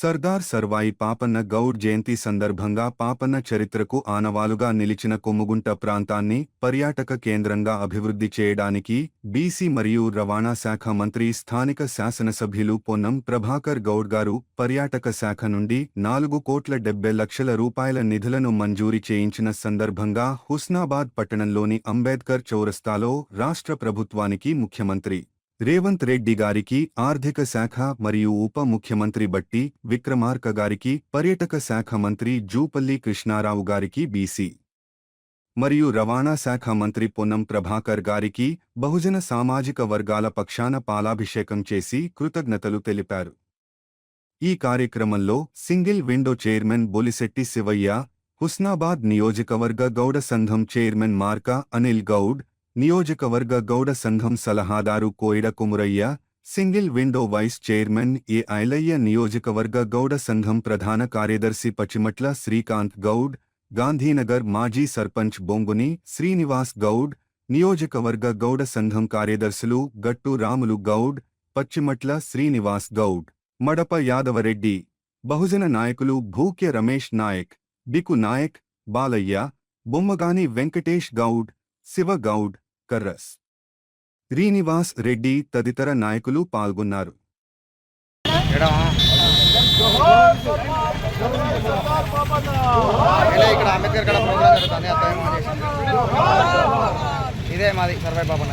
సర్దార్ సర్వాయి పాపన్న గౌడ్ జయంతి సందర్భంగా పాపన్న చరిత్రకు ఆనవాలుగా నిలిచిన కొమ్ముగుంట ప్రాంతాన్ని పర్యాటక కేంద్రంగా అభివృద్ధి చేయడానికి బీసీ మరియు రవాణా శాఖ మంత్రి స్థానిక శాసనసభ్యులు పొన్నం ప్రభాకర్ గౌడ్ గారు పర్యాటక శాఖ నుండి నాలుగు కోట్ల డెబ్బై లక్షల రూపాయల నిధులను మంజూరి చేయించిన సందర్భంగా హుస్నాబాద్ పట్టణంలోని అంబేద్కర్ చౌరస్తాలో రాష్ట్ర ప్రభుత్వానికి ముఖ్యమంత్రి రేవంత్ రెడ్డి గారికి ఆర్థిక శాఖ మరియు ఉప ముఖ్యమంత్రి బట్టి విక్రమార్క గారికి పర్యటక శాఖ మంత్రి జూపల్లి కృష్ణారావు గారికి బీసీ మరియు రవాణా శాఖ మంత్రి పొన్నం ప్రభాకర్ గారికి బహుజన సామాజిక వర్గాల పక్షాన పాలాభిషేకం చేసి కృతజ్ఞతలు తెలిపారు. ఈ కార్యక్రమంలో single window chairman Bolisetti Shivayya Husnabad నియోజకవర్గ గౌడ సంఘం చైర్మన్ మార్కా అనిల్ గౌడ్ నియోజకవర్గ గౌడ సంఘం సలహాదారు Koida Kumuraiah single window vice chairman A Ailaiah నియోజకవర్గ గౌడ సంఘం ప్రధాన కార్యదర్శి పచిమట్ల శ్రీకాంత్ గౌడ్ గాంధీనగర్ మాజీ సర్పంచ్ బొంగుని శ్రీనివాస్ గౌడ్ నియోజకవర్గ గౌడ సంఘం కార్యదర్శులు గట్టు రాములు గౌడ్ పచ్చిమట్ల శ్రీనివాస్ గౌడ్ మడప యాదవరెడ్డి బహుజన నాయకులు భూక్య రమేష్ నాయక్ బికు నాయక్ బాలయ్య బొమ్మగాని వెంకటేష్ గౌడ్ శివ గౌడ్ కర్రస్. శ్రీనివాస్ రెడ్డి తదితర నాయకులు పాల్గొన్నారు. ఇక్కడ అంబేద్కర్ కడ ప్రోగ్రామ్ జరుగుతుంది. అత్తయ్య ఇదే మాది సర్వే బాబు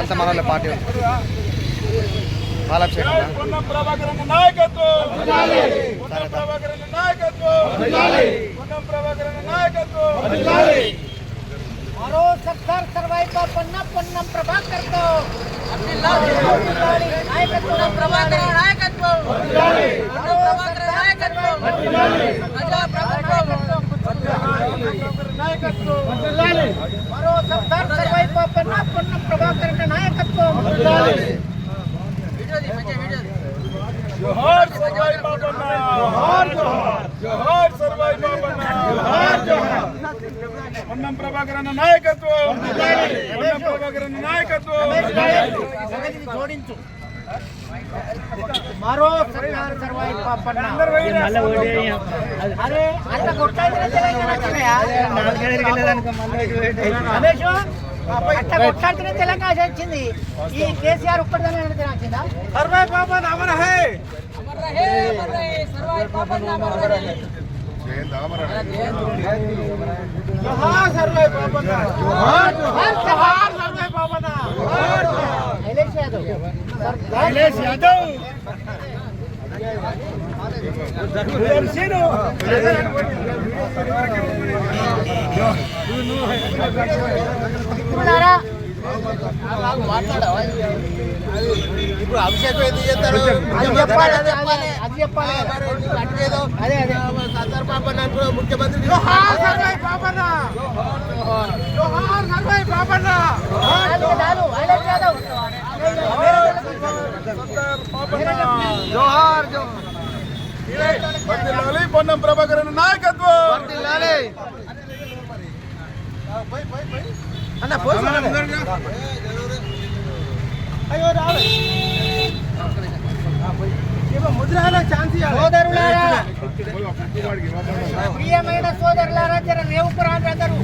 అంత మన పార్టీ పాలాభిషేకం నాయకత్వం. నాయకత్వం పొన్నం ప్రభాకరన్ నాయకత్వం మరో సర్దార్ సర్వాయి పాపన్న పొన్నం ప్రభాకర్తో నాయకత్వం ప్రభాకర్ నాయకత్వం మరో ప్రభాకర్ నాయకత్వం ప్రజా ప్రభుత్వం మరో సర్దార్ సర్వాయి పాపన్న పొన్నం ప్రభాకర్ నాయకత్వం జోహార్ సర్వాయి బాబన్న జోహార్ జోహార్ జోహార్ సర్వాయి బాబన్న జోహార్ జోహార్ పొన్నం ప్రభాకరన్ నాయకత్వం. పొన్నం ప్రభాకరన్ నాయకత్వం. జోడించు మరో సర్దార్ సర్వాయి పాపన్న. అరే అంత కొట్టాల్సిన తెలంగాణ వచ్చినాయా? రమేష్ అట్లా కొట్టాల్సిన తెలంగాణ వచ్చింది. ఈ కేసీఆర్ ఒక్కడిదానే వచ్చిందా సర్వాయి బాబన్ అమర హై జోహార్ సర్వాయి బాబన్న జోహార్ ఇప్పుడు అభిషేకం ఎందుకు చేస్తారు అది చెప్పాలి అది చెప్పాలి అది చెప్పాలి అదే అదే సర్దార్ పాపన్న అంటారు ముఖ్యమంత్రి జోహార్ జోహార్ సర్వాయి బాబన్న చాలు, పోయి జోహార్ వర్ధిల్లాలి పొన్నం ప్రభాకరన్ నాయకత్వం అన్న పోయి సోదరులారా ప్రియమైన సోదరులారా జర అందరూ.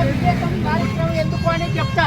అభిషేకం కార్యక్రమం ఎందుకు అని చెప్తా.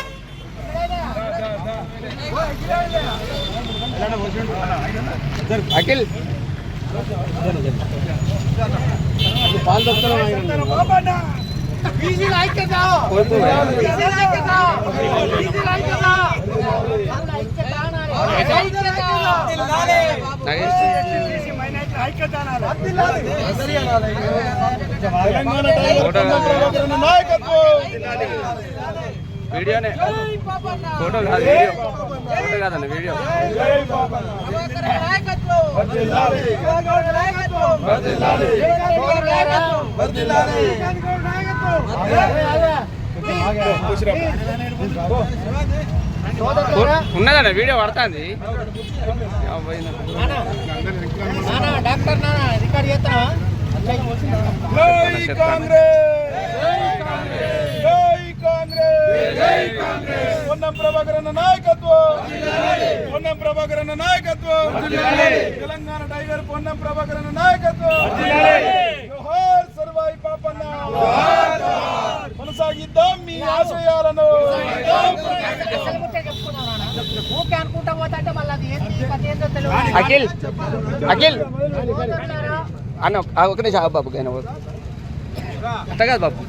ఐక్యత అనాలి. తెలంగాణ నాయకత్వం వీడియోనే. ఫోటో కాదు వీడియో. ఫోటో కాదన్న వీడియో. ఉన్నదన్న వీడియో పడుతుంది. నానా డాక్టర్ నానా రికార్డ్ చేస్తావా జై కాంగ్రెస్ జై కాంగ్రెస్ జై కాంగ్రెస్ పొన్నం ప్రభాకర్ అన్న నాయకత్వం. పొన్నం ప్రభాకర్ అన్న నాయకత్వం. తెలంగాణ టైగర్ పొన్నం ప్రభాకర్ అన్న నాయకత్వం. జోహార్ సర్వాయి పాపన్న. కొనసాగిద్దాం మీ ఆశయాలను. అనుకుంటా పోతా మళ్ళీ అది తెలియదు. అఖిల్ అఖిల్? అన్న ఒక నిమిషం బాబు అట్ట కాదు బాబు.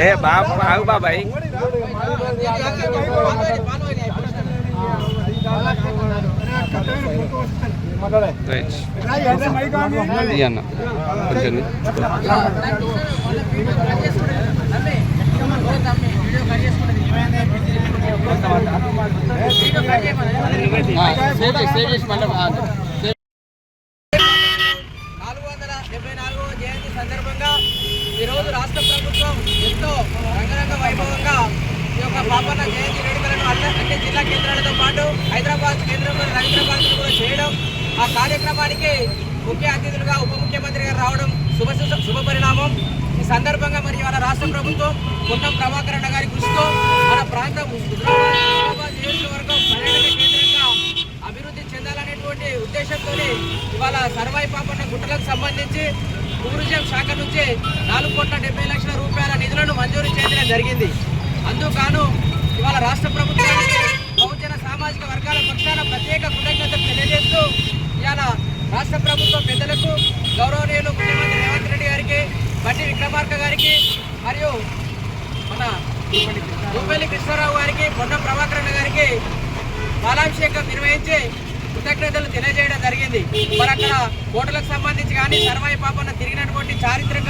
ఏ బాబు ఆగు బాబాయ్ అన్న కొంచెం సేవ్ చేసి సేవ్ చేసి మళ్ళీ నాలుగు వందల డెబ్బై నాలుగవ జయంతి సందర్భంగా ఈరోజు రాష్ట్ర ప్రభుత్వం ఎంతో రంగరంగ వైభవంగా ఈ యొక్క పాపన్న జయంతి వేడుకలను అన్ని అన్ని జిల్లా కేంద్రాలతో పాటు హైదరాబాద్ కేంద్రంలో హైదరాబాద్ కూడా చేయడం ఆ కార్యక్రమానికి ముఖ్య అతిథులుగా ఉప ముఖ్యమంత్రి గారు రావడం శుభ శుభ పరిణామం. ఈ సందర్భంగా మరి ఇవాళ రాష్ట్ర ప్రభుత్వం పొన్నం ప్రభాకర్ అన్న గారి కృషితో మన ప్రాంతం నియోజకవర్గం పర్యాటక కేంద్రంగా అభివృద్ధి చెందాలనేటువంటి ఉద్దేశంతో ఇవాళ సర్వాయి పాపన్న గుట్టలకు సంబంధించి టూరిజం శాఖ నుంచి నాలుగు కోట్ల డెబ్బై లక్షల రూపాయల నిధులను మంజూరు చేయడం జరిగింది. అందుకాను ఇవాళ రాష్ట్ర ప్రభుత్వానికి బహుజన సామాజిక వర్గాల పక్షాన ప్రత్యేక కృతజ్ఞతలు తెలియజేస్తూ ఇవాళ రాష్ట్ర ప్రభుత్వ పెద్దలకు గౌరవనీయులు ముఖ్యమంత్రి రేవంత్ రెడ్డి గారికి బండి విక్రమార్క గారికి మరియు మన భూపల్లి కృష్ణారావు గారికి పొన్నం ప్రభాకరణ గారికి పాలాభిషేకం నిర్వహించి కృతజ్ఞతలు తెలియజేయడం జరిగింది. మరి అక్కడ కోటలకు సంబంధించి కానీ సర్వాయి పాపన తిరిగినటువంటి చారిత్రక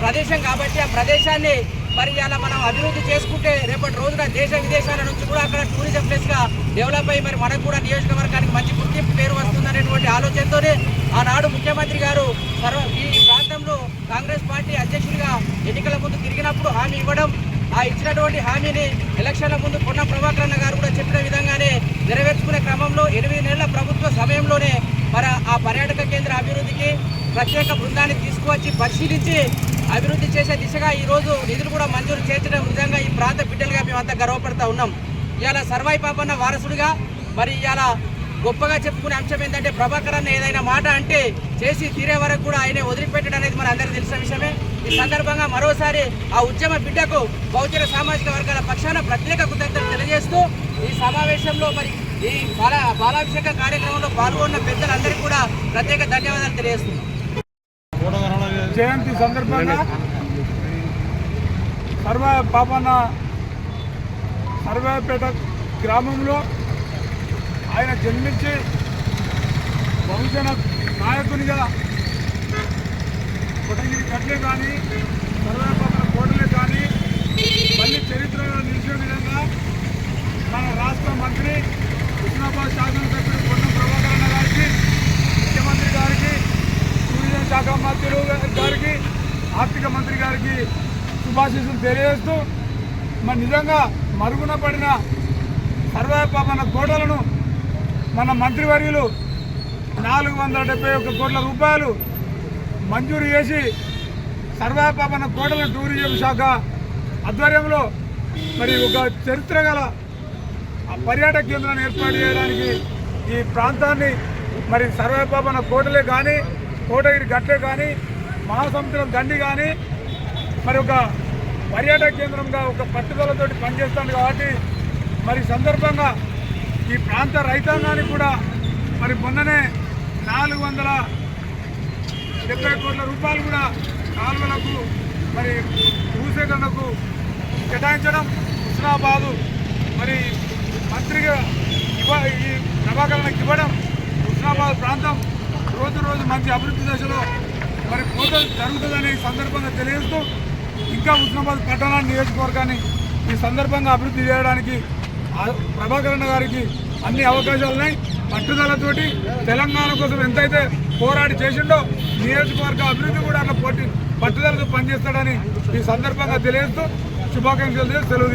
ప్రదేశం కాబట్టి ఆ ప్రదేశాన్ని మరి ఇలా మనం అభివృద్ధి చేసుకుంటే రేపటి రోజున దేశ విదేశాల నుంచి కూడా అక్కడ టూరిజం ప్లేస్గా డెవలప్ అయ్యి మరి మనకు కూడా నియోజకవర్గానికి మంచి గుర్తింపు పేరు వస్తుందనేటువంటి ఆలోచనతోనే ఆనాడు ముఖ్యమంత్రి గారు సర్వ ఈ ప్రాంతంలో కాంగ్రెస్ పార్టీ అధ్యక్షుడిగా ఎన్నికల ముందు తిరిగినప్పుడు హామీ ఇవ్వడం ఆ ఇచ్చినటువంటి హామీని ఎలక్షన్ల ముందు పొన్న ప్రభాకరన్న గారు కూడా చెప్పిన విధంగానే నెరవేర్చుకునే క్రమంలో ఎనిమిది నెలల ప్రభుత్వ సమయంలోనే మరి ఆ పర్యాటక కేంద్ర అభివృద్ధికి ప్రత్యేక బృందాన్ని తీసుకువచ్చి పరిశీలించి అభివృద్ధి చేసే దిశగా ఈ రోజు నిధులు కూడా మంజూరు చేర్చడం విధంగా ఈ ప్రాంత బిడ్డలుగా మేమంతా గర్వపడతా ఉన్నాం. ఇవాళ సర్వాయి పాపన్న వారసుడిగా మరి ఇవాళ గొప్పగా చెప్పుకునే అంశం ఏంటంటే ప్రభాకర్ అన్న ఏదైనా మాట అంటే చేసి తీరే వరకు కూడా ఆయనే వదిలిపెట్టడం అనేది మన అందరికీ తెలిసిన విషయమే. ఈ సందర్భంగా మరోసారి ఆ ఉద్యమ బిడ్డకు బహుజన సామాజిక వర్గాల పక్షాన ప్రత్యేక కృతజ్ఞతలు తెలియజేస్తూ ఈ సమావేశంలో మరి ఈ బాల బాలాభిషేక కార్యక్రమంలో పాల్గొన్న పెద్దలందరికీ కూడా ప్రత్యేక ధన్యవాదాలు తెలియజేస్తున్నాం. జయంతి సందర్భంగా సర్వ పాపన్న సర్వేపేట గ్రామంలో ఆయన జన్మించి బహుజన నాయకునిగా కొటగిరి కట్లే కానీ సర్వేపాపన కోటలే కానీ మళ్ళీ చరిత్రలో నిలిచే విధంగా మన రాష్ట్ర మంత్రి హుస్నాబాద్ శాసన పొన్నం ప్రభాకరణ గారికి ముఖ్యమంత్రి గారికి టూరిజం శాఖ మంత్రులు గారికి ఆర్థిక వారికి శుభాశీస్సులు తెలియజేస్తూ మరి నిజంగా మరుగున పడిన సర్వపాపన కోటలను మన మంత్రివర్యులు నాలుగు వందల డెబ్బై ఒక్క కోట్ల రూపాయలు మంజూరు చేసి సర్వపాపన కోటల టూరిజం శాఖ ఆధ్వర్యంలో మరి ఒక చరిత్ర గల ఆ పర్యాటక కేంద్రాన్ని ఏర్పాటు చేయడానికి ఈ ప్రాంతాన్ని మరి సర్వేపాపన కోటలే కానీ కోటగిరి గట్లే కానీ మహాసముద్రం దండి కానీ మరి ఒక పర్యాటక కేంద్రంగా ఒక పట్టుదలతోటి పనిచేస్తాను కాబట్టి మరి సందర్భంగా ఈ ప్రాంత రైతాంగానికి కూడా మరి మొన్ననే నాలుగు వందల డెబ్బై కోట్ల రూపాయలు కూడా కాలువలకు మరి భూసేకరణకు కేటాయించడం హుస్నాబాదు మరి మంత్రిగా ఇవ్వ ఈ ప్రభాకరణకు ఇవ్వడం హుస్నాబాద్ ప్రాంతం రోజు రోజు మంచి అభివృద్ధి దశలో మరి పూజ జరుగుతుందని సందర్భంగా తెలియజేస్తూ ఇంకా హుస్నాబాద్ పట్టణ నియోజకవర్గాన్ని ఈ సందర్భంగా అభివృద్ధి చేయడానికి ప్రభాకరణ గారికి అన్ని అవకాశాలు ఉన్నాయి. పట్టుదలతోటి తెలంగాణ కోసం ఎంతైతే పోరాడి చేసిండో నియోజకవర్గ అభివృద్ధి కూడా అక్కడ పోటీ పట్టుదలతో పనిచేస్తాడని ఈ సందర్భంగా తెలియజేస్తూ శుభాకాంక్షలు సెలవు